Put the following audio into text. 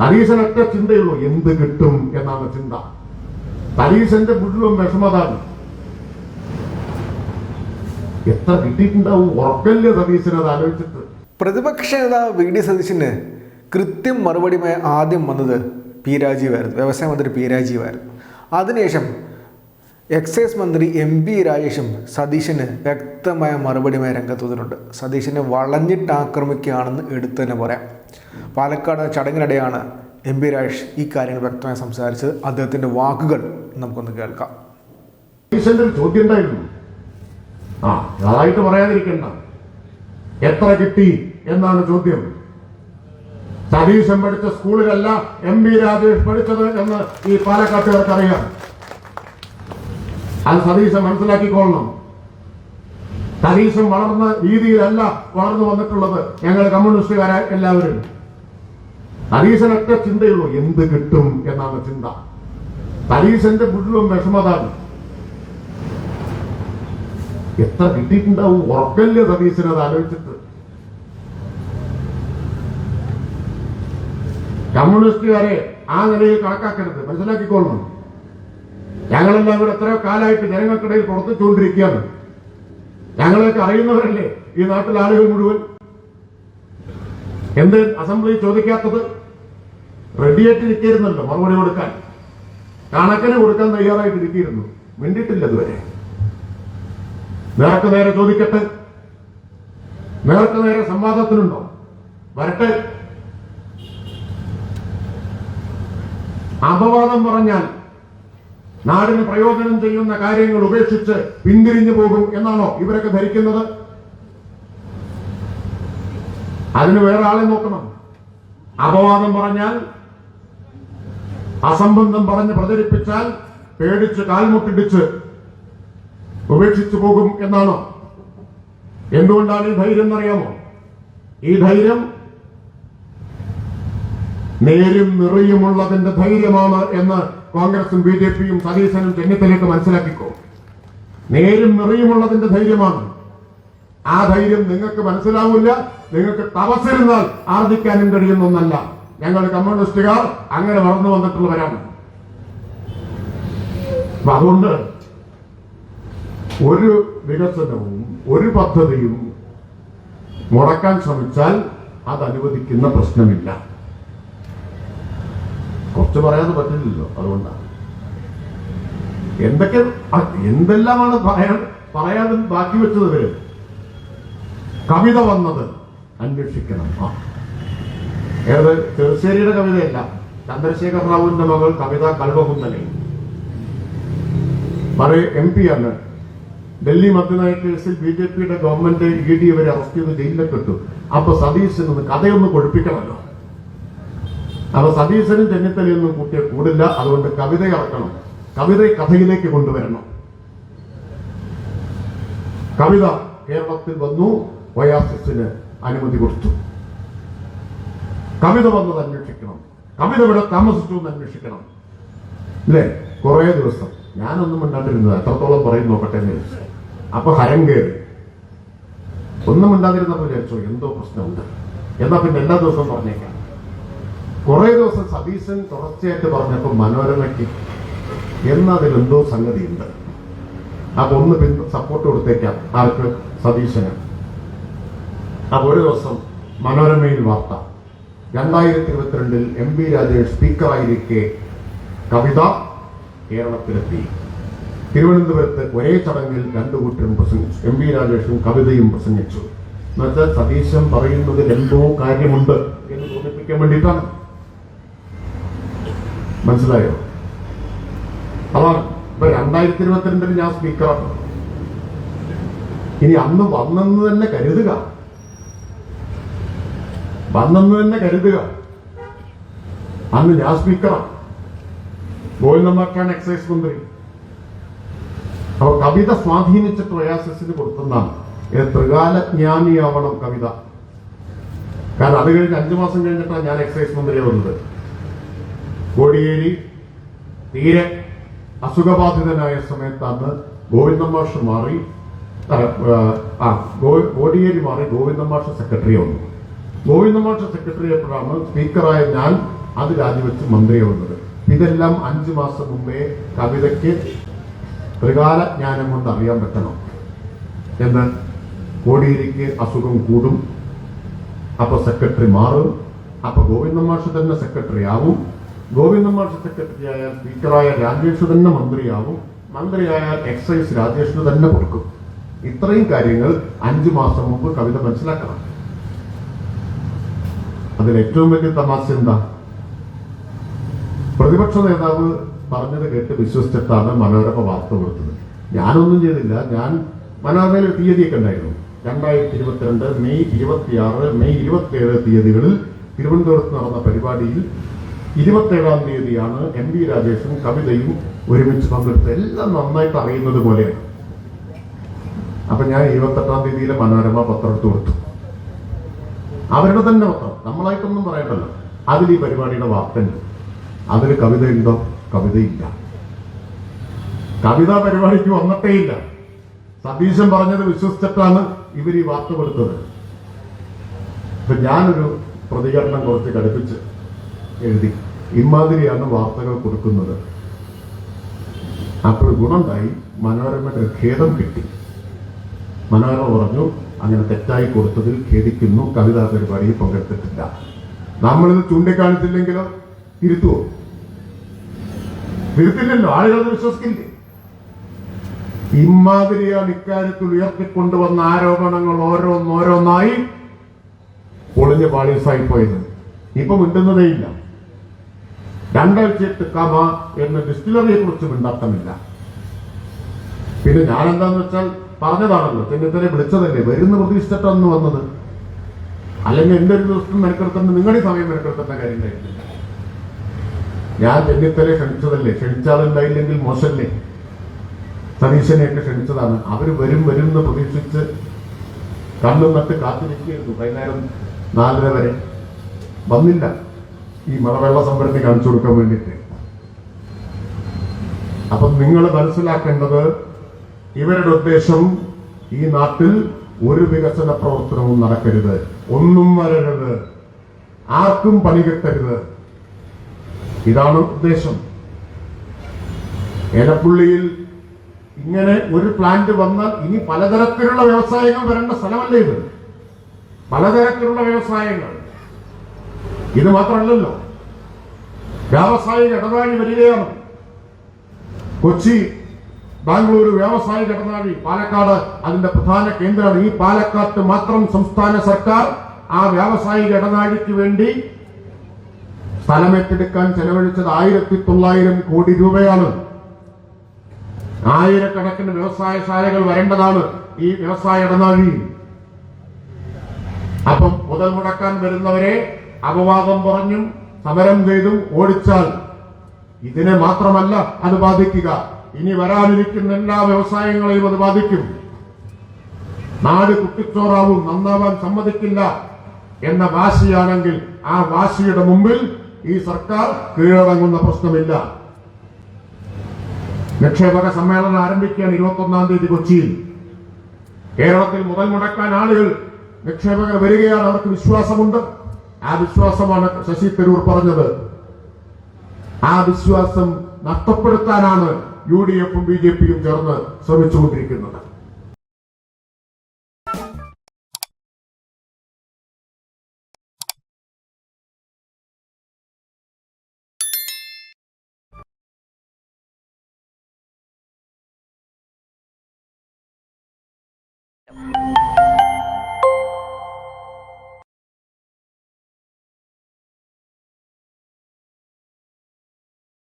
ഹരീശനൊക്കെ ചിന്തയുള്ളൂ എന്ത് കിട്ടും എന്നാണ് ചിന്ത. ഹരീശന്റെ മുഴുവൻ വിഷമതാണ് എത്ര കിട്ടിയിട്ടുണ്ടാവും ഉറക്കല്ലേ സതീശനത് ആലോചിച്ചിട്ട്. പ്രതിപക്ഷ നേതാവ് വി ഡി സതീശന് കൃത്യം മറുപടിയുമായി ആദ്യം വന്നത് പി രാജീവായിരുന്നു. വ്യവസായ മന്ത്രി പി രാജീവായിരുന്നു. അതിനുശേഷം എക്സൈസ് മന്ത്രി എം പി രാജേഷും സതീശന് വ്യക്തമായ മറുപടിയുമായി രംഗത്ത് വന്നിട്ടുണ്ട്. സതീശനെ വളഞ്ഞിട്ട് ആക്രമിക്കുകയാണെന്ന് എടുത്തു തന്നെ പറയാം. പാലക്കാട് ചടങ്ങിനിടെയാണ് എം പി രാജേഷ് ഈ കാര്യങ്ങൾ വ്യക്തമായി സംസാരിച്ചത്. അദ്ദേഹത്തിന്റെ വാക്കുകൾ നമുക്കൊന്ന് കേൾക്കാം. ചോദ്യം ഉണ്ടായിരുന്നു. ആ പറയാതിരിക്കണ്ട. എത്ര കിട്ടി എന്നാണ് ചോദ്യം. സതീശൻ പഠിച്ച സ്കൂളിലല്ല എം ബി രാജേഷ് പഠിച്ചത് എന്ന് ഈ പാലക്കാട്ടുകാർക്ക് അറിയാം അത് സതീശൻ മനസ്സിലാക്കിക്കൊള്ളണം. സതീശൻ വളർന്ന രീതിയിലല്ല വളർന്നു വന്നിട്ടുള്ളത്. ഞങ്ങൾ കമ്മ്യൂണിസ്റ്റുകാരായ എല്ലാവരും. തലീസിനൊക്കെ ചിന്തയുള്ളൂ എന്ത് കിട്ടും എന്നാണ് ചിന്ത. തലീസിന്റെ മുഴുവൻ വിഷമതാണ് എത്ര കിട്ടിയിട്ടുണ്ടാവും? ഉറക്കല്ലേ അത് ആലോചിച്ചിട്ട്? കമ്മ്യൂണിസ്റ്റുകാരെ ആ നിലയിൽ കണക്കാക്കരുത്. മനസ്സിലാക്കിക്കൊള്ളണം ഞങ്ങളെല്ലാം ഇവിടെ എത്രയോ കാലമായിട്ട് ജനങ്ങൾക്കിടയിൽ പ്രവർത്തിച്ചുകൊണ്ടിരിക്കുകയാണ്. ഞങ്ങളെയൊക്കെ അറിയുന്നവരല്ലേ ഈ നാട്ടിലെ ആളുകൾ മുഴുവൻ? എന്ത് അസംബ്ലി ചോദിക്കാത്തത്? റെഡിയായിട്ട് ഇരിക്കുന്നുണ്ട് മറുപടി കൊടുക്കാൻ. കണക്കിന് കൊടുക്കാൻ തയ്യാറായിട്ട് ഇരിക്കിയിരുന്നു മിണ്ടിട്ടില്ല ഇതുവരെ. നേർക്ക് നേരെ ചോദിക്കട്ടെ? നേർക്ക് നേരെ സംവാദത്തിനുണ്ടോ? വരട്ടെ. അപവാദം പറഞ്ഞാൽ നാടിന് പ്രയോജനം ചെയ്യുന്ന കാര്യങ്ങൾ ഉപേക്ഷിച്ച് പിന്തിരിഞ്ഞു പോകും എന്നാണോ ഇവരൊക്കെ ധരിക്കുന്നത്? അതിന് വേറെ ആളെ നോക്കണം. അപവാദം പറഞ്ഞാൽ അസംബന്ധം പറഞ്ഞ് പ്രചരിപ്പിച്ചാൽ പേടിച്ച് കാൽമുട്ടിടിച്ച് ഉപേക്ഷിച്ചു പോകും എന്നാണോ? എന്തുകൊണ്ടാണ് ഈ ധൈര്യം എന്നറിയാമോ? ഈ ധൈര്യം നേരും നിറയുമുള്ളതിന്റെ ധൈര്യമാണ് എന്ന് കോൺഗ്രസും ബി ജെ പിയും സതീശനും ചെന്നിത്തലയ്ക്ക് മനസ്സിലാക്കിക്കോ. നേരും നിറയുമുള്ളതിന്റെ ധൈര്യമാണ്. ആ ധൈര്യം നിങ്ങൾക്ക് മനസ്സിലാവില്ല നിങ്ങൾക്ക് തപസ്സിരുന്നാൽ ആർജിക്കാനും കഴിയുന്ന ഒന്നല്ല ഞങ്ങൾ കമ്മ്യൂണിസ്റ്റുകാർ അങ്ങനെ വളർന്നു വന്നിട്ടുള്ളവരാണ്. അതുകൊണ്ട് ഒരു വികസനവും ഒരു പദ്ധതിയും മുടക്കാൻ ശ്രമിച്ചാൽ അത് അനുവദിക്കുന്ന പ്രശ്നമില്ല. കുറച്ച് പറയാതെ പറ്റില്ലല്ലോ അതുകൊണ്ടാണ്. എന്തൊക്കെ എന്തെല്ലാമാണ് പറയാൻ പറയാതെ ബാക്കി വെച്ചത് ഇവർ? കവിത വന്നത് അന്വേഷിക്കണം. ഏത്? ചെറുശ്ശേരിയുടെ കവിതയല്ല. ചന്ദ്രശേഖർ റാവുവിന്റെ മകൾ കവിത കൽവകുന്ദനെ പറയ എം പി ആണ്. ഡൽഹി മദ്യനയ കേസിൽ ബി ജെ പിയുടെ ഗവൺമെന്റ് ഇ ഡി ഇവരെ അറസ്റ്റ് ചെയ്ത് ജയിലിലേക്ക് ഇട്ടു അപ്പൊ സതീശ് ഒന്ന് കഥയൊന്ന് കൊഴുപ്പിക്കണമല്ലോ അപ്പൊ സതീശനും ചെന്നിത്തലയൊന്നും കൂട്ടിയ കൂടില്ല. അതുകൊണ്ട് കവിത ഇറക്കണം. കവിത കഥയിലേക്ക് കൊണ്ടുവരണം. കവിത കേരളത്തിൽ വന്നു. വയാസിന് അനുമതി കൊടുത്തു. കവിത വന്നത് അന്വേഷിക്കണം. കവിത ഇവിടെ താമസിച്ചു എന്ന് അന്വേഷിക്കണം. അല്ലേ കുറെ ദിവസം. ഞാനൊന്നും മിണ്ടാണ്ടിരുന്നത്. എത്രത്തോളം പറയും നോക്കട്ടെ എന്ന് വിചാരിച്ചു. അപ്പൊ ഹരം കയറി. ഒന്നും ഉണ്ടാതിരുന്നപ്പോ വിചാരിച്ചു എന്തോ പ്രശ്നമുണ്ട്. എന്നാ പിന്നെ എല്ലാ ദിവസവും പറഞ്ഞേക്കാം. കുറെ ദിവസം സതീശൻ തുടർച്ചയായിട്ട് പറഞ്ഞപ്പോ മനോരമയ്ക്ക് എന്നതിലെന്തോ സംഗതിയുണ്ട്. അപ്പൊ ഒന്ന് പിന്തു സപ്പോർട്ട് കൊടുത്തേക്കാം ആർക്ക്? സതീശന്. അപ്പൊ ഒരു ദിവസം മനോരമയിൽ വാർത്ത. രണ്ടായിരത്തി ഇരുപത്തിരണ്ടിൽ എം പി രാജേഷ് സ്പീക്കറായിരിക്കെ കവിത കേരളത്തിലെത്തി. തിരുവനന്തപുരത്ത് ഒരേ ചടങ്ങിൽ രണ്ടു കൂട്ടരും പ്രസംഗിച്ചു. എം പി രാജേഷും കവിതയും പ്രസംഗിച്ചു. എന്നുവെച്ചാൽ സതീശൻ പറയുന്നതിൽ എന്തോ കാര്യമുണ്ട് എന്ന് തോന്നിപ്പിക്കാൻ വേണ്ടിയിട്ടാണ്. മനസ്സിലായോ? അതാണ് ഇപ്പൊ രണ്ടായിരത്തി ഇരുപത്തിരണ്ടിൽ ഞാൻ സ്പീക്കറാണ് ഇനി അന്ന് വന്നെന്ന് തന്നെ കരുതുക. വന്നെന്ന് തന്നെ കരുതുക. അന്ന് ഞാൻ സ്പീക്കറാണ് ഗോവിന്ദമാക്കാണ് എക്സൈസ് മന്ത്രി. അപ്പൊ കവിത സ്വാധീനിച്ച ഒയാസിന് ഇത് ത്രികാലജ്ഞാനിയാവണം കവിത. കാരണം അത് കഴിഞ്ഞ് അഞ്ചു മാസം കഴിഞ്ഞിട്ടാണ് ഞാൻ എക്സൈസ് മന്ത്രിയാവുന്നത്. കോടിയേരി തീരെ അസുഖബാധിതനായ സമയത്താണ് ഗോവിന്ദൻ മാഷ് മാറി ആ, കോടിയേരി മാറി ഗോവിന്ദൻ മാഷ് സെക്രട്ടറി വന്നു ഗോവിന്ദൻ മാഷ് സെക്രട്ടറി എപ്പോഴാണ് സ്പീക്കറായ ഞാൻ അത് രാജിവെച്ച് മന്ത്രിയാവുന്നത് ഇതെല്ലാം അഞ്ചു മാസം മുമ്പേ കവിതയ്ക്ക് ത്രികാല ജ്ഞാനം കൊണ്ട് അറിയാൻ പറ്റണം. എന്ന് കോടിയേരിക്ക് അസുഖം കൂടും. അപ്പൊ സെക്രട്ടറി മാറും. അപ്പൊ ഗോവിന്ദ മാഷ് തന്നെ സെക്രട്ടറി ആവും. ഗോവിന്ദ മാഷ് സെക്രട്ടറി ആയാൽ സ്പീക്കറായ രാജേഷ് തന്നെ മന്ത്രിയാവും മന്ത്രിയായാൽ എക്സൈസ് രാജേഷിന് തന്നെ കൊടുക്കും. ഇത്രയും കാര്യങ്ങൾ അഞ്ചു മാസം മുമ്പ് കവിത മനസ്സിലാക്കണം. അതിൽ ഏറ്റവും വലിയ തമാശ എന്താ? പ്രതിപക്ഷ നേതാവ് പറഞ്ഞത് കേട്ട് വിശ്വസിച്ചിട്ടാണ് മനോരമ വാർത്ത കൊടുത്തത്. ഞാനൊന്നും ചെയ്തില്ല. ഞാൻ മനോരമയിൽ തീയതിയൊക്കെ ഉണ്ടായിരുന്നു. രണ്ടായിരത്തി ഇരുപത്തിരണ്ട് മെയ് ഇരുപത്തിയാറ് മെയ് ഇരുപത്തിയേഴ് തീയതികളിൽ തിരുവനന്തപുരത്ത് നടന്ന പരിപാടിയിൽ ഇരുപത്തേഴാം തീയതിയാണ് എം വി രാജേഷും കവിതയും ഒരുമിച്ച് പങ്കെടുത്ത് എല്ലാം നന്നായിട്ട് അറിയുന്നത് പോലെയാണ് അപ്പൊ ഞാൻ ഇരുപത്തെട്ടാം തീയതിയിലെ മനോരമ പത്രം എടുത്തു കൊടുത്തു. അവരുടെ തന്നെ പത്രം. നമ്മളായിട്ടൊന്നും പറയണ്ടല്ലോ. അതിൽ ഈ പരിപാടിയുടെ വാർത്തയുണ്ട് അതിൽ കവിതയുണ്ടോ കവിതയില്ല. കവിതാ പരിപാടിക്ക് വന്നിട്ടേയില്ല സതീശൻ പറഞ്ഞത് വിശ്വസിച്ചിട്ടാണ് ഇവർ ഈ വാർത്ത കൊടുത്തത് അപ്പൊ ഞാനൊരു പ്രതികരണം കുറച്ച് കടുപ്പിച്ച് എഴുതി. ഇമാതിരിയാണ് വാർത്തകൾ കൊടുക്കുന്നത്. അപ്പോൾ ഗുണമുണ്ടായി. മനോരമയുടെ ഖേദം കിട്ടി. മനോരമ പറഞ്ഞു അങ്ങനെ തെറ്റായി കൊടുത്തതിൽ ഖേദിക്കുന്നു. കവിതാ പരിപാടിയിൽ പങ്കെടുത്തിട്ടില്ല. നമ്മളിത് ചൂണ്ടിക്കാണിച്ചില്ലെങ്കിലോ? തിരുത്തുവോ? തിരുത്തില്ലല്ലോ? ആളുകൾ വിശ്വസിക്കില്ലേ? ഇമാതിരിയാണ് ഇക്കാര്യത്തിൽ ഉയർത്തിക്കൊണ്ടുവന്ന ആരോപണങ്ങൾ ഓരോന്നോരോന്നായി പൊളിഞ്ഞ പാളീസായി പോയത് ഇപ്പൊ മിണ്ടുന്നതേയില്ല. രണ്ടാഴ്ചയിട്ട് കമ എന്ന ഡിസ്റ്റിലറിയെ കുറിച്ച് മിണ്ടാത്തമില്ല പിന്നെ ഞാനെന്താന്ന് വെച്ചാൽ പറഞ്ഞതാണല്ലോ ചെന്നിത്തലെ വിളിച്ചതല്ലേ വരുന്ന പ്രതീക്ഷിച്ചിട്ടൊന്ന് വന്നത്. അല്ലെങ്കിൽ എന്റെ ഒരു ദിവസം മെനക്കെടുത്തേണ്ട നിങ്ങളുടെ സമയം മെനക്കെടുത്തേണ്ട കാര്യം ഉണ്ടായിരുന്നില്ല ഞാൻ ചെന്നിത്തലെ ക്ഷണിച്ചതല്ലേ ക്ഷണിച്ചാലുണ്ടായില്ലെങ്കിൽ മോശമല്ലേ? സതീശനെയൊക്കെ ക്ഷണിച്ചതാണ്. അവർ വരും വരും എന്ന് പ്രതീക്ഷിച്ച് കണ്ണും നട്ട് കാത്തിരിക്കുകയായിരുന്നു വൈകുന്നേരം നാലര വരെ. വന്നില്ല. ഈ മഴവെള്ള സംഭരണി കാണിച്ചു കൊടുക്കാൻ വേണ്ടിയിട്ട്. അപ്പം നിങ്ങൾ മനസ്സിലാക്കേണ്ടത് ഇവരുടെ ഉദ്ദേശം ഈ നാട്ടിൽ ഒരു വികസന പ്രവർത്തനവും നടക്കരുത്. ഒന്നും വരരുത്. ആർക്കും പണി കിട്ടരുത്. ഇതാണ് ഉദ്ദേശം. ഏലപ്പുള്ളിയിൽ ഇങ്ങനെ ഒരു പ്ലാന്റ് വന്നാൽ ഇനി പലതരത്തിലുള്ള വ്യവസായങ്ങൾ വരേണ്ട സ്ഥലമല്ലേ ഇത്? പലതരത്തിലുള്ള വ്യവസായങ്ങൾ. ഇത് മാത്രമല്ലല്ലോ. വ്യാവസായിക ഇടനാഴി വരികയാണ്. കൊച്ചി ബാംഗ്ലൂരു വ്യാവസായിക ഇടനാഴി പാലക്കാട് അതിന്റെ പ്രധാന കേന്ദ്രമാണ്. ഈ പാലക്കാട്ട് മാത്രം സംസ്ഥാന സർക്കാർ ആ വ്യാവസായിക ഇടനാഴിക്ക് വേണ്ടി സ്ഥലമേറ്റെടുക്കാൻ ചെലവഴിച്ചത് ആയിരത്തി തൊള്ളായിരം കോടി രൂപയാണ്. ആയിരക്കണക്കിന് വ്യവസായശാലകൾ വരേണ്ടതാണ് ഈ വ്യവസായ ഇടനാഴി അപ്പം മുതൽ മുടക്കാൻ വരുന്നവരെ അപവാദം പറഞ്ഞു സമരം ചെയ്തു ഓടിച്ചാൽ ഇതിനെ മാത്രമല്ല അത് ബാധിക്കുക. ഇനി വരാനിരിക്കുന്ന എല്ലാ വ്യവസായങ്ങളെയും അത് ബാധിക്കും. നാട് കുട്ടിച്ചോറാവും നന്നാവാൻ സമ്മതിക്കില്ല എന്ന വാശിയാണെങ്കിൽ ആ വാശിയുടെ മുമ്പിൽ ഈ സർക്കാർ കീഴടങ്ങുന്ന പ്രശ്നമില്ല. നിക്ഷേപക സമ്മേളനം ആരംഭിക്കാൻ ഇരുപത്തി ഒന്നാം തീയതി കൊച്ചിയിൽ. കേരളത്തിൽ മുതൽ മുടക്കാൻ ആളുകൾ നിക്ഷേപകർ വരികയാണ് അവർക്ക് വിശ്വാസമുണ്ട്. ആ വിശ്വാസമാണ് ശശി തരൂർ പറഞ്ഞത്. ആ വിശ്വാസം നഷ്ടപ്പെടുത്താനാണ് യു ഡി എഫും ബി ജെ പിയും ചേർന്ന് ശ്രമിച്ചുകൊണ്ടിരിക്കുന്നത്.